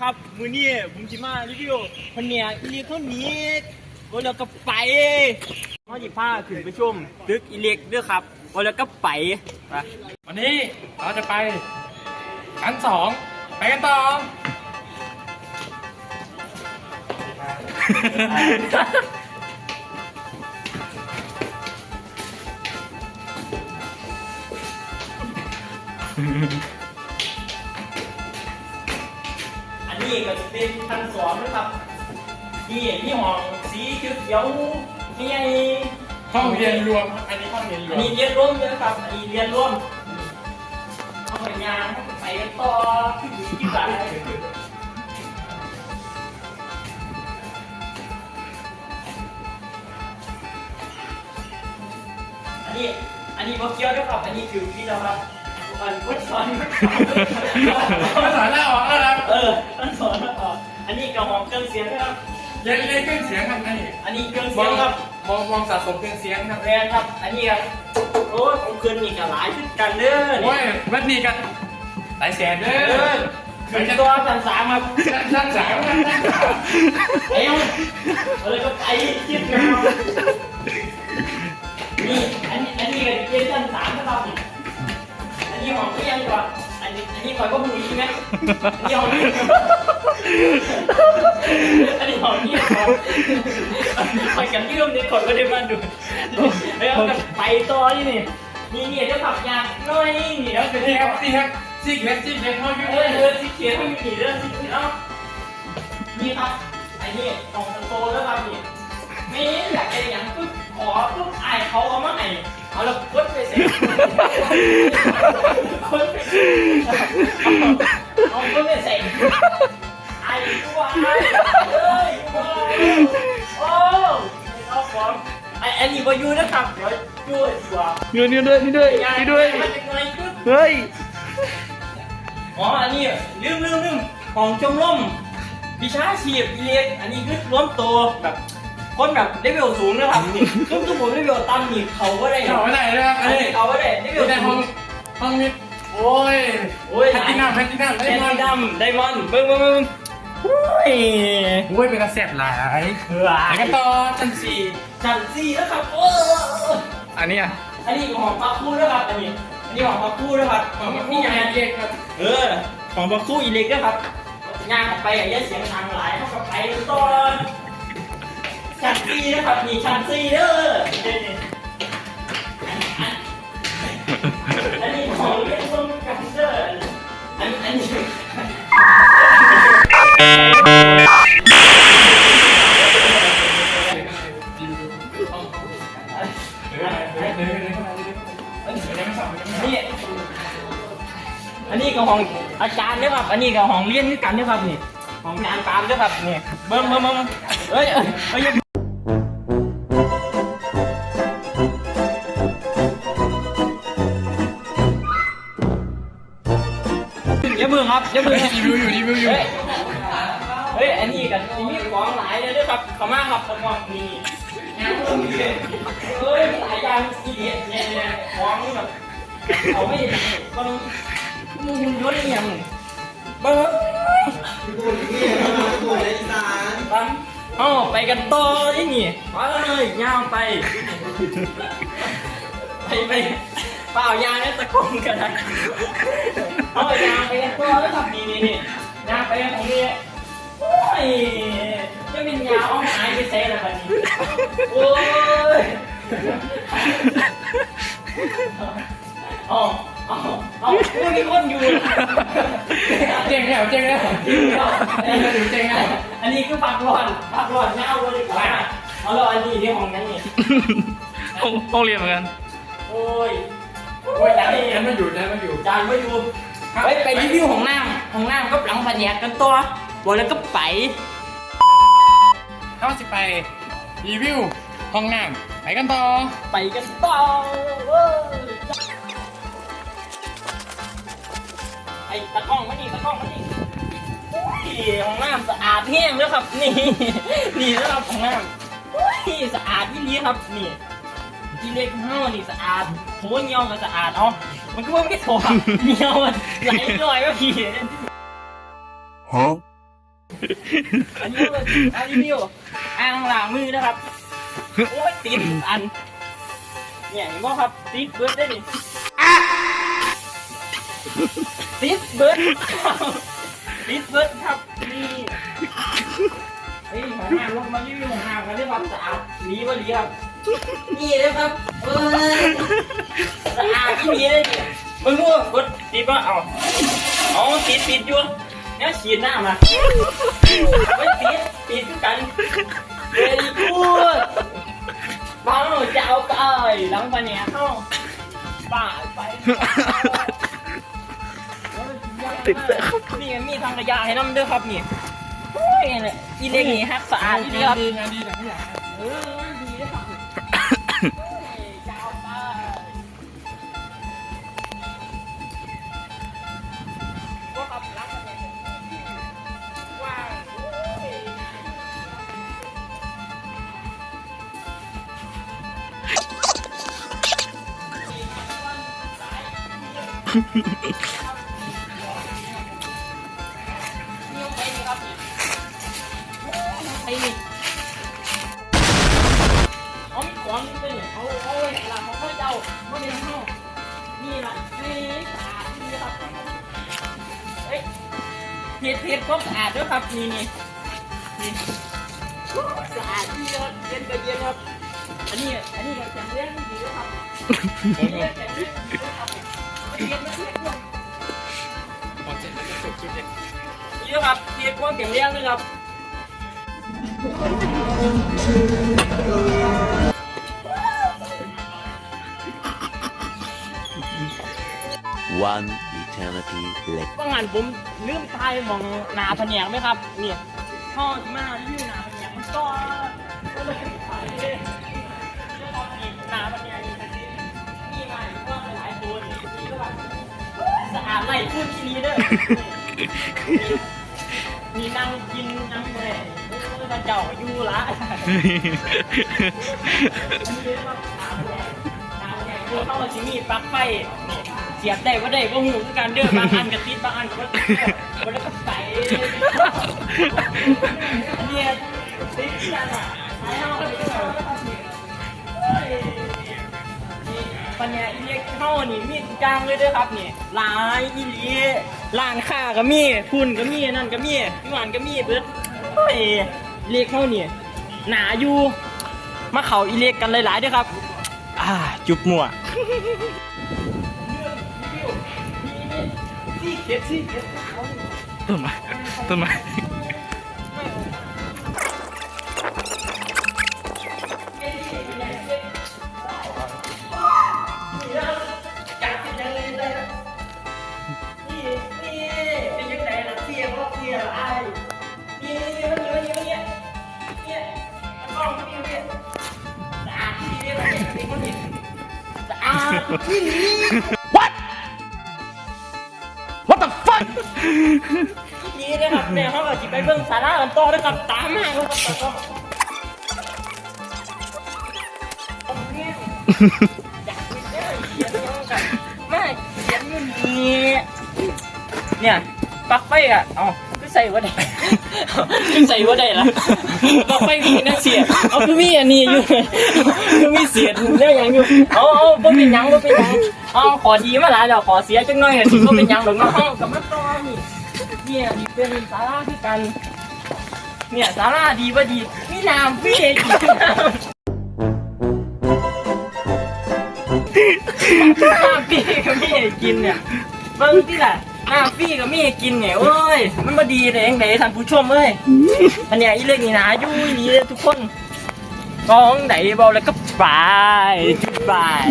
ครับมือนี้ผมจิมารีวิวคนเนี้ยอิเล็กทรอนิกส์วันแล้วก็ไปเขาจิพาขึ้นไปชมตึกอิเล็กด้อครับวันแล้วก็ไปไปวันนี้เราจะไปชั้นสองไปกันต่ออั ชั้นสองนะครับนี่นี่ห้องสีเขียวๆนี่ไงห้องเรียนรวมอันนี้ห้องเรียนรอัวนมนี้เรียนร่วมเลยนะครับอันนี้เรียนร่วมเอาไปยางไปกันต่อที่ที่ไหนอันนี้อันนี้บอกเกียวด้วยครับอันนี้คือพี่เราครับอันพุทธสอน ภาษาหน้าออกแล้วครับ เออท่านสอนแล้วครับ อันนี้กระหองเครื่องเสียงนะครับเรียนเรียนเครื่องเสียงครับนี่อันนี้เครื่องมเสีอยงงครับมองมองสะสมเครื่องเสียงครับแรนครับ อันนี้ครับโอ้ยผมคืนนี่กับหลายขึ้นกันเด้อโอ้นี่ยวัดนี้กันหลายแสนเด้เอออขึ้นตัวสันสามครับชั้นสามชั้นสามเอ้ยเอาเลยก็ไปคิดนะครับนี่อันนี้อันนี้ก็เรียนสันสามนะครับนี่อันนี้ของเรียนก่อนอันนี้อันนี้คอยก็มึงใช่ไหมอันนี้ของนี่ อันนี้ของนี่ก่อนคอยกันเรื่องนี้ก่อนก็ได้มาดูแล้วก็ไปต่อนี่นี่นี่นี่เดี๋ยวขับยางน้อยนี่แล้วเป็นนี่นี่คครัรับบนี่ครับซีเกรสซีเกรสห้องอยู่เออเออสีเขียวไม่มีเรื่องสีเขียวนี่ครับไอ้นี่ของโตแล้วครับนี่ไม่อยากจะอย่างปุ๊บขอปุ๊บไอายเขาเอามาให้เอาล้วกดไปเสร็จกดไปเสร็จเอากดไปเสร็จ อ้ตัวไอ้เอ้ยตัวโอ้เอาของไอ้อันนี้บอยูนะครับเดี๋ยวยูดีกว่านี่นี่ด้วยนี่ด้วยนี่ด้วย มันจะไงปุ๊บเฮ้ย อ๋อ อันนี้ลืมลืมลืมของชมรมวิชาชีพอิเล็กอันนี้คือรวมตัวแบบคนแบบเลเวลสูงนะครับนี่ซึ่งคือผมเลเวลต่ำนี่เขาก็ได้เขาไม่ได้นะครับอัอันนนี้นี้เขาก็ได้เลเวนี่ลในสูห้องงห้องนี้โอ้ยโอ้ยแพตตินัมแพตตินัมไดได้มมออนนด์ดำไดมอนด์เบิ้งเบิ้งเบิ้งโอ้ยโอ้ยเป็นกระแสบหลายเหือไปกันต่อชั้นสี่จันซี่นะครับโอ้อันนี้อะอันนี้ของพักคู่นะครับอันนี้อันนี้ของพักคู่นะครับของมันนี่นี่ยังไงไงเรียกครับเออของพักคู่อิเล็กนะครับงานออกไปอย่าเสียงดังหลายเขาก็ไปต่อชั้นซีนะครับนี่ชั้นซีเด้อนี่ๆอันนี้ของเล่นส้มกันเด้ออันอันนี้นี่ ย์ด้วยครับอันนี้ก็ของเรียนด้วยกันด้วยครับนี่ของงานตามด้วยครับนี่เบิ้มเบิ้มเบิ้มเอ้ยเอ้ยเอ้ยอย่าอย่าเบิ่งครับอย่าเบิ่งรีวิวอยู่รีวิวอยู่เฮ้ยเฮ้ยอันนี้กันมีของหลายเลยด้วยครับขอมาครับผมว่ามีเฮ้ยหลายอย่างอีเดียเนี่ยเนี่ยของแบบเขาไม่ได้ต้องมึง ยศยังเบิ้งปั๊มเอาไปกันต่อที่นี่ไปเลยยาวไปไปไปเปล่ายางแล้วตะโกนกันนะเอายางไปกันต่อแล้วครับนี่นี่นี่ยางไปกันตรงนี้โอ้ยจะเป็นยาเอาหายไปเซ่แล้วบัดนี้โอ้ยอ๋อ อ๋ออ๋อไม่มีคนอยู่เจ๊งแล้วเจ๊งแล้วเจ๊งแล้วเจ๊งแล้วเจ๊งแล้วอันนี้คือปากร้อนปากร้อนเงาเลยกว่าเอาแล้วอันนี้ที่ห้องนั้นนี่ห้องห้องเรียนเหมือนกัน โอ้ยโอ้ยจานจานมาอยู่จานมาอยู่จานไม่อยู่ไปไปรีวิวของน้ำของน้ำก็หลังแผนกกันตัวบอกแล้วก็ไปเข้าสิไปรีวิวห้องน้ำไปกันต่อ ไปกันต่อ อ้ตะกล้องมานี่ตะกล้องมานี่โอ้ยของน้ำสะอาดแห้งแล้วครับ นี่ นี่แล้วครับของน้ำโอ้ยสะอาดที่นี้ครับนี่ที่เล็กเฮ้านี่สะอาดโถเงี้ยวก็สะอาดเอามันก็ว่าไม่โถเงี้ยวมันไหลลอยก็พี่ฮะอันนี้เลยอันรีวิวอ่างล้างมือนะครับโอ้ยติดอัน เนี่ยเห็นบ่ครับติดเบิร์ดได้ดิ ติดเบิร์ดติดเบิร์ดครับนี่เฮ้ยของงานลงมารีวิวของงานกันเรื่องควาสะอาดหลีบ่หลีครับนี่เลยครับเอ้ยสะอาดที่นี่เลยมึงรู้ว่ากดติดป่ะเอาเอาติดติดอยู่เนี่ยฉีดหน้ามาไม่ติดติดคือกัน very good เมาจะเอาไปหลังปะเนี่ยเข้าป่าไป ติดแล้วนี่มีทางกระยะให้น้ำเด้อครับนี่โอ้ยเนี่ยอีเล็กนี่ฮักสะอาดดีครับดีงานดีแต่ไม่ากเออดีเลยครับ ครับนี่ไปนี่เอามีของนี่เป็นเอาเอาไว้หลังของเขาเจ้าไม่ได้ห้องนี่ล่ะนี่สะอาดนี่ครับเฮ้ยเพียรเพียรความสะอาดด้วยครับนี่นี่นี่สะอาดที่ยอดเย็นก็เย็นครับอันนี้อันนี้ก็แข็งแรงดีด้วยครับอันนี้ก็แข็งแรงดีด้วยครับไม่เย็นไม่เย็นด้วยพอเสร็จแล้วจะจบคลิปเลย นี่นะครับเทียบความแข็งแรงนะครับ One eternity later. ว่างานผมลืมทายมองหนาแผนงไหมครับ เนี่ยพ่อที่มาที่หนาแผนงมันก็ก็เลยถ่ายเลยแล้วพอมีหนาแผนงนี่มาอีกว่าหลายตัวนี่นี่ก็แบบสะอาดไหลขึ้นที่นี้เด้อ มีนั่งกินนั่งแดงโอ้ยเจ้าอยู่ละอันนี้เรียกว่าหนาแผนงหนาแผนงคือเข้ามาที่นี่ปลั๊กไฟนี่เสียบได้ว่าได้ว่าหูคือการเด้อบางอันกับติดบางอันกับว่าติดมันก็ใส่อันเนี้ยติดกันอะ ปเลยปัญญาอีเล็กเข้านี่มีกลางเลยเด้วยครับนี่ลายอีหลีร้านค้าก็มีพุ่นก็มีนั่นก็มีพี่หวานก็มีเบิดเฮ้ยเล็กเข้านี่หนาอยู่มาเขาอีเล็กกันหลายๆเด้วยครับอ่าจุบมั่วซี่เก็บซี่เก็บต้นไม้ต้นไม้ What What the fuck นี่นะครับแม่เขาก็จิไปเบิ่งสาระกันต่อนะครับตามมาครับต่ออยากไปเจอเขียนยังกันมาเขียนอยู่นี่เนี่ยปลั๊กไฟอะเอ๋อคือใส่ว่าได้คือ ใส่ว่าได้ละปลั๊กไฟมีนักเสียเอาคือมีอันนี้อยู่คือมีเสียดเนี่ยยังอยู่เอาเอาบ่เป็นหยังบ่เป็นหยังเอาขอดีมาหลายแล้วขอเสียจังหน่อยก็สิบ่เป็นหยังดอกเนาะเอากับมาต่อนี่เนี่ยนี่เป็นสาราคือกัน เนี่ยสาราดีว่ดีมีน้ำพี่เอกกินน้ำพี่ก็มีให้กินเนี่ยเบิ่งที่ละ น้ำพี่ก็มีให้กินเนี่ยโอ้ย มันมาดีเลยเองเด้ท่านผู้ชมเอ้ยอันเนี้ยอีเล็กนี่นะอยู่ดีเลยทุกคนกองไหนเบาแล้วก็บายจุดบาย